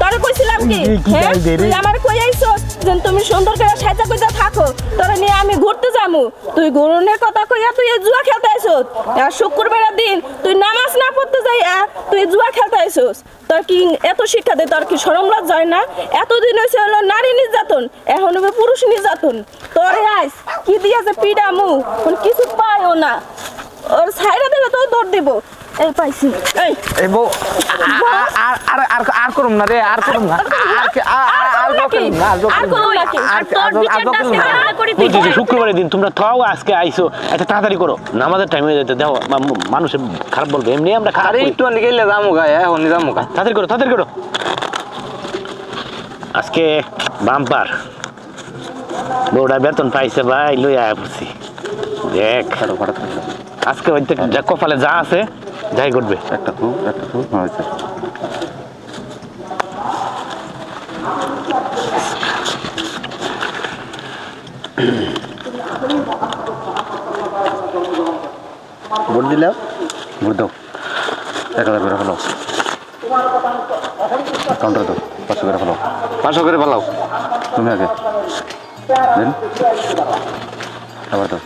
তোরে কইছিলাম কি হ্যাঁ? তুই আমার কই আইছো যে তুমি সুন্দর করে সাজা কইতা থাকো তোরে নিয়ে আমি ঘুরতে যামু। তুই গরুনের কথা কইয়া তুই এই জুয়া খেলতে আইছস। আর শুক্রবারের দিন তুই নামাজ না পড়তে যাইয়া তুই জুয়া খেলতে আইছস। তোর কি এত শিক্ষা দে তোর কি শরম লজ্জা হয় না? এতদিন হয়েছে হলো নারী নির্যাতন এখন হবে পুরুষ নির্যাতন। তোরে আইস কি দিয়েছে পিডামু কোন কিছু পাইও না। ওর সাইডে দিলে তো দৌড় দিব। এই পাইছি। এই। এই বউ আর আর আর করুম না রে আর করুম না। আর আর- করুম না করুম করুম না। শুক্রবারের দিন তোমরা থাও আজকে আইসো। একটা তাড়াতাড়ি করো। নামাজের টাইম হয়ে যেতে দেখো মানুষে খারাপ বলবে। এমনি আমরা খারাপ আরে একটু আনি গেলে যামু গা এখন যামু গা। তাড়াতাড়ি করো তাড়াতাড়ি করো। আজকে বাম্পার। বউটা বেতন পাইছে ভাই লই আয়া পড়ছি। দেখ। আজকে হয়তো যা কপালে যা আছে যাই করবে একটা তো একটা তো। হয়েছে ভোট দিলাম? ভোট দাও। এক হাজার করে ফেলো কাউন্টার দাও পাঁচশো করে ফেলো পাঁচশো করে পালাও তুমি আগে। দেন আবার দাও।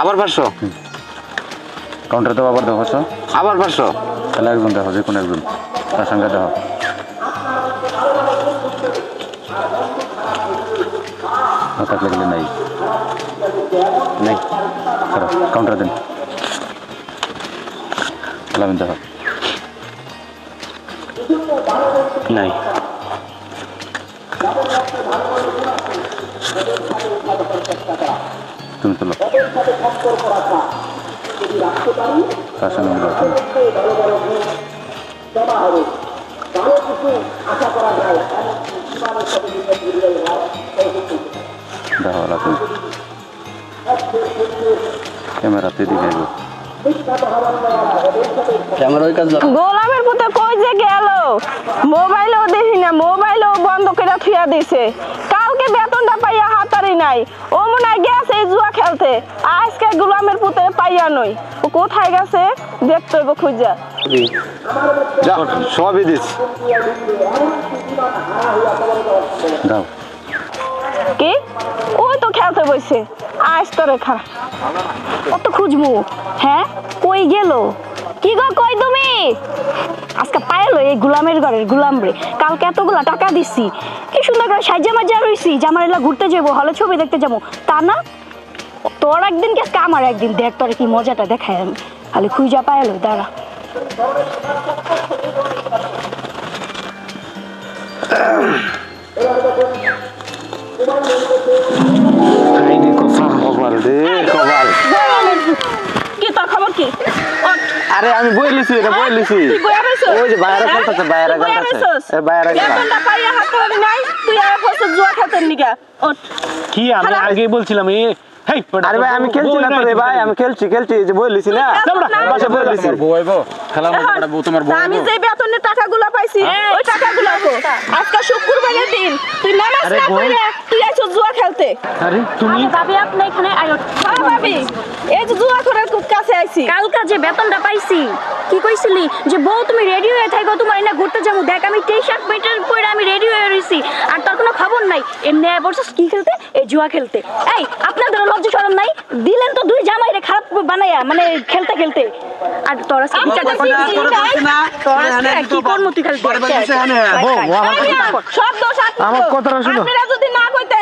আবার পাঁচশো? কাউন্টার দাও আবার দাও পাঁচশো। আবার পাঁচশো? তাহলে একজন দেখো, যে কোনো একজন। তার সঙ্গে দেখো। গেলে নাই। নেই। কাউন্টার দেন। আমি দেখো। নাই। তুমি তোলো মিলাও তুমি দেখো ওলা ক্যামেরাতে দিকে গোলামের পুতে কই যে গেল? মোবাইলও দেখি না, মোবাইলও বন্ধ করে থুয়া দিছে। হাতারি নাই। ও মনে হয় গেছে এই জুয়া খেলতে। আজকে গোলামের পুতে পাইয়া নই। ও কোথায় গেছে দেখতে হইব খুঁজা। সবই দিস কি? ওই তো খেলতে বইছে। আজ তোরে খা। কত খুঁজবো? হ্যাঁ? কই গেল? কি গো কই তুমি? আজকে পাইলো এই গুলামের ঘরের গুলাম রে। কালকে এতগুলা টাকা দিছি। কি সুন্দর করে সাজ্জা মাজা রইছি এলা ঘুরতে যাব হলে ছবি দেখতে যাব। তা না তোর একদিন কি আমার একদিন? দেখ তোর কি মজাটা দেখায় আমি। খালি খুঁজা পাইলো দাঁড়া। কি তোর খবর কি? আরে আমি বই লিছি এটা বই লিছি তুই বইয়া রইছস? ওই যে বাইরে হ্যাঁ? বাইরে রইছস? এ বাইরে খেলা বেতনটা পাইয়া হাতারি নাই তুই আর ফসে জুয়া খেলতে নিগা ওঠ। কি আমি আগে আগেই বলছিলাম এই আরে ভাই আমি খেলছি না রে ভাই আমি খেলছি খেলছি এই যে না। না? বাসা লিছি বউ তোমার বউ আমি যে বেতনের টাকাগুলো পাইছি ওই টাকাগুলো আজকে শুক্রবারের দিন তুই নামাজ না। পড়ে তুই আইছো জুয়া খেলতে। আরে তুমি? ভাবি আপনি এখানে আয়ো। হ্যাঁ ভাবি। এই যে জুয়া করার খুব কাছে আইছি। কালকা যে বেতনটা পাইছি কি কইছিলি? যে বউ তুমি রেডি হয়ে থাকো তোমার এনে ঘুরতে যাব। দেখ আমি টি শার্ট পেটের পরে আমি রেডি হয়ে রইছি। আর তোর নাই এমনি আয় বলছিস কি খেলতে? এই জুয়া খেলতে। এই আপনাদের লজ্জা সরম নাই? দিলেন তো দুই জামাই রে খারাপ বানাইয়া মানে খেলতে খেলতে। আর তোরা কি? চাটা কি? করব তুই খালি দেখ, দেখ। বউ, ও আমার এই মিয়া, সব দোষ আমার কথাটা শুনো। আপনারা যদি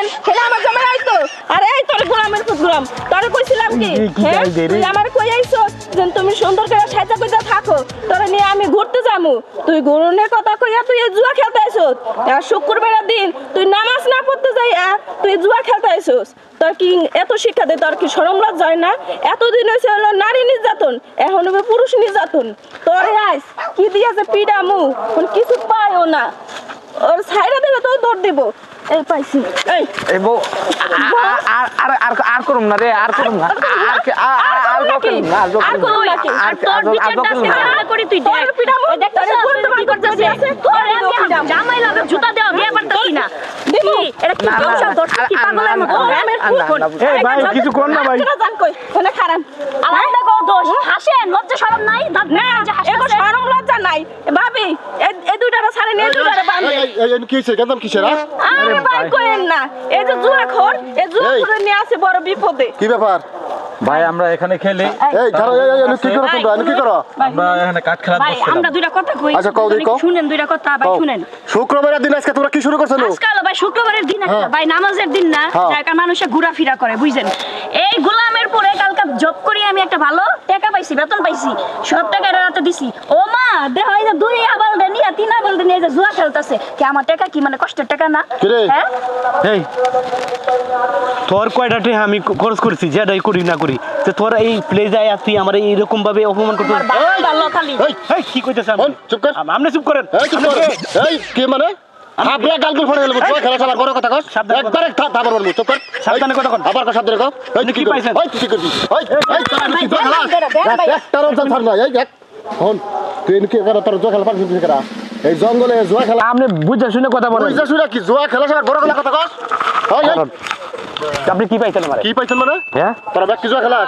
না কইতেন আমার জামাই আইতো। আরে এই তোর গোলামের পুত গোলাম তোরে কইছিলাম কি কি- কি হ্যাঁ? দে রে? তুই আমার কই আইছো? যে তুমি সুন্দর করে সাজা কইতা থাকো। তোরে নিয়ে আমি ঘুরতে যামু। তুই গরুনের কথা কইয়া তুই জুয়া খেলতে আইছস। আর শুক্রবারের দিন তুই নামাজ না পড়তে যাইয়া তুই জুয়া খেলতে আইছস। তোর কি এত শিক্ষা দে তোর কি শরম লজ্জা হয় না? এতদিন হয়েছে হলো নারী নির্যাতন এখন হবে পুরুষ নির্যাতন। তোরে আইস কি দিয়েছে পিডামু? কোন কিছু পাইও না। ওর সাইডে দিলে তো দৌড় দিব। এই পাইছি এই এই বউ আর আর আর আর করুম না রে আর করুম না আর কি- আর আর আর করুম নাকি? করুম না আর আর করুম না আর আর তোর আর- আর বিচারটা করুম আজকে না আমরা করি তুই তোর দেখ পিঠামো, ওই দেখতেছিস তোর বন্ধু কি বান্ধব করতেছে? আছে, তোর তোর আমি পিঠামো। জামাই লাগে জুতা দেওয়া বিয়ে পারতাছি না দিবো? কি? এটা কি না, না, ব্যবসা না, তোর কি না, পাগলের না, মতো না, হ্যাঁ? না, না, না, এই ভাই, কিছু কর না ভাই। জান কই ওখানে খারাপ আলাদা কো দোষ হাসেন লজ্জা শরম নাই দাঁত না এগো শরম লজ্জা নাই ভাবি এই- দুইটারে ছাড়ে নিয়ে দুইটারে বান্ধে কি হয়েছে কেন কিসের হ্যাঁ? আরে ভাই কইেন না এই যে জুয়া খোর এই জুয়া এই। নিয়ে আসে বড় বিপদে কি ব্যাপার ভাই আমরা এখানে খেলি। এই ধরো এই এই, কি করো তোমরা? কি করো? আমরা এখানে কাঠ খেলা ভাই আমরা দুইটা কথা কই? আচ্ছা, কও দেখি। শুনেন দুইটা কথা ভাই শুনেন। শুক্রবারের দিন আজকে তোমরা কি শুরু করছ লো? আজকাল ভাই শুক্রবারের দিন একটা হ্যাঁ। ভাই নামাজের দিন না হ্যাঁ। যার কারণে মানুষে ঘোরাফেরা করে বুঝছেন? এই গোলামের পরে কালকে জব করি আমি একটা ভালো টাকা পাইছি বেতন পাইছি সব টাকা এর রাতে দিছি। ও মা দেখ এই যে দুই আবাল দে নিয়ে তিন আবাল দে নিয়ে এই যে জুয়া খেলতাছে। কি আমার টাকা কি মানে কষ্টের টাকা না? হ্যাঁ? এই তোর কয়টা টেহা আমি খরচ করছি যেটাই করি না করি। তো তোর এই প্লে যায় আর তুই আমার এইরকম ভাবে অপমান করতে খালি। কি কইতেছ চুপ কর। আপনি চুপ করেন। এই কি মানে? হাবলা গালগুল ফড়ে গেল বুঝছ খেলা চালার বড় কথা কর একবারে থা থাবার বলব চুপ কর। সাবধানে কথা কর। আবার কর সাবধানে কর এই কি পাইছেন? পাইছেন কি করবি? এই এই তোরা কি খেলা? দেন, দেন, ভাই। একটা রোজ ছাড় না এই এক। হন তুই কি করে তোর জোয়া খেলা পারছিস করা এই জঙ্গলে জোয়া খেলা আপনি বুঝে শুনে কথা বলেন। বুঝছ শুনে কি জোয়া খেলা চালার বড় কথা এই আপনি কি পাইছেন আমারে? কি পাইছেন মানে? হ্যাঁ? তোরা ব্যক্তি জোয়া খেলা।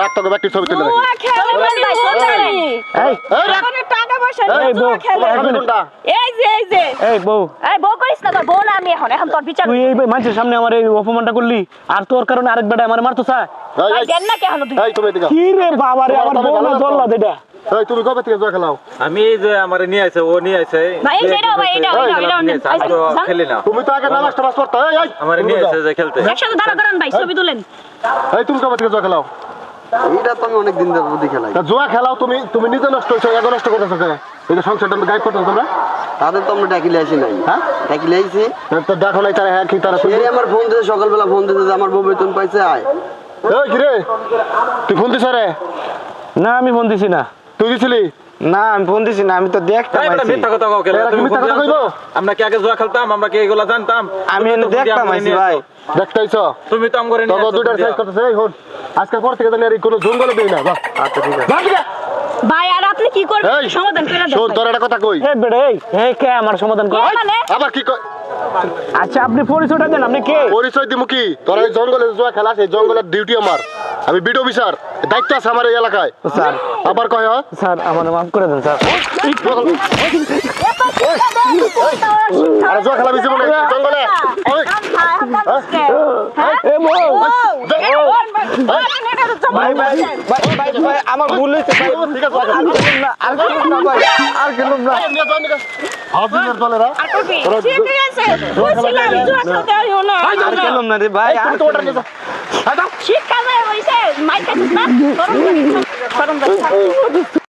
রাখ তোকে ছবি তুলে রাখি। জুয়া খেলে মানে ভাই, বোঝা এই। এই এই রাখ ওখানে টাকা পয়সা এই বউ, জুয়া খেলে। এক মিনিট। কোনটা? এই যে এই যে। এই বউ। এই বউ করিস না বউ না আমি এখন এখন তোর বিচার তুই এই মানুষের সামনে আমার এই অপমানটা করলি আর তোর কারণে আরেক বেটা আমার মারতো চা দেন না কেন তুই? এই তুমি এদিকে কি রে বাবা রে আমার বউ না এটা। এই তুমি কবে থেকে জোয়া খেলাও? আমি যে আমার নিয়ে আছে ও নিয়ে আছে ভাই, ভাই, তো খেলি না। তুমি তো আগে নামাজ টামাজ পড়তো এই এই। আমার নিয়ে। আছে যে খেলতে। একসাথে দাঁড়া করান ভাই ছবি তুলেন। এই তুমি কবে থেকে জোয়া খেলাও? এইটা তো আমি অনেক দিন ধরে বুদ্ধি খেলাই। তা জোয়া খেলাও তুমি তুমি নিজে নষ্ট হয়েছো এগো নষ্ট করতেছো কেন? এই যে সংসারটা গাইড করতেছো তোমরা তাদের তো আমরা ডাকিলে আসি নাই। হ্যাঁ? ডাকিলে আইছি। তো দেখো নাই তারা হ্যাঁ কি তারা এই আমার ফোন দিতে সকালবেলা ফোন দিতে যে আমার বউ বেতন পাইছে আয়। এই কিরে? তুই ফোন দিছ রে? না আমি ফোন দিছি না। তুই দিছিলি? না আমি ফোন দিছি না আমি তো দেখতাম। মিথ্যা কথা মিথ্যা কথা কইবো? আমরা কি আগে জুয়া খেলতাম? আমরা কি এগুলা জানতাম? আমি দেখতাম আইছি ভাই। দেখতেইছো? তুমি তো নিয়ে দুইটার সাইজ দিয়া। করতেছে। এই হন আজকের পর থেকে আর এই কোনো জঙ্গলে দেই না। বাহ। আচ্ছা ঠিক আছে। ভাই আর আপনি কি করবেন? এই সমাধান করে দেন শোন তোর একটা কথা কই। এই বেড়ে এই এই কে আমার সমাধান কর? মানে? আবার কি কই আচ্ছা আপনি পরিচয়টা দেন আপনি কে? পরিচয় দিমু কি? তোরা এই জঙ্গলে জোয়া খেলা সেই জঙ্গলের ডিউটি আমার। আমি বিড অফিসার দায়িত্ব আছে আমার এই এলাকায় স্যার আবার কয় হয় স্যার আমার মাফ করে দেন স্যার আরে জোয়া খেলা বেশি বলে জঙ্গলে হ্যাঁ? আমার ভুল হয়েছে আর খেলুম না ভাই আর খেলুম দলেরা আর খেলুম রে ভাই আর যায় হইছে মাইকা না সরম লাগে সরম লাগে